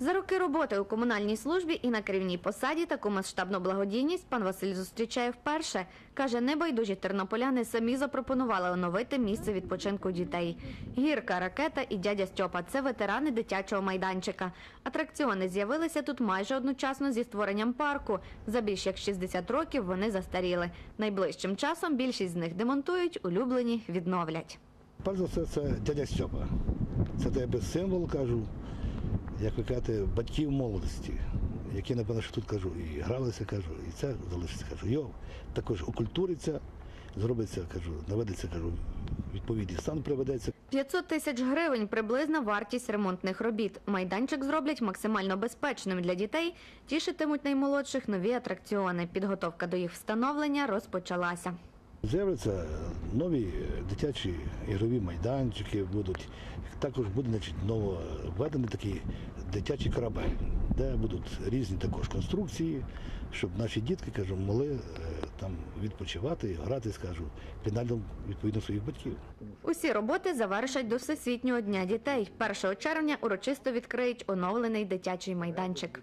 За роки роботи у комунальній службі і на керівній посаді таку масштабну благодійність пан Василь зустрічає вперше. Каже, небайдужі тернополяни самі запропонували оновити місце відпочинку дітей. Гірка, ракета і дядя Стьопа це ветерани дитячого майданчика. Атракціони з'явилися тут майже одночасно зі створенням парку. За більш як 60 років вони застаріли. Найближчим часом більшість з них демонтують, улюблені відновлять. Перш за все, це дядя Стьопа. Це тебе символ, кажу, як ви кажете, батьків молодості, які, напевно, що тут кажу, і гралися, кажу, і це залишиться, кажу. Його також окультуриться, зробиться, кажу, наведеться, кажу, відповідний стан приведеться. 500 тисяч гривень приблизна вартість ремонтних робіт. Майданчик зроблять максимально безпечним для дітей. Тішитимуть наймолодших нові атракціони. Підготовка до їх встановлення розпочалася. З'являться нові дитячі ігрові майданчики будуть. Також буде значить, ново введений такий дитячий корабель, де будуть різні також конструкції, щоб наші дітки кажу, могли е, там відпочивати, грати, скажу, наглядом відповідно своїх батьків. Усі роботи завершать до Всесвітнього дня дітей. 1 червня урочисто відкриють оновлений дитячий майданчик.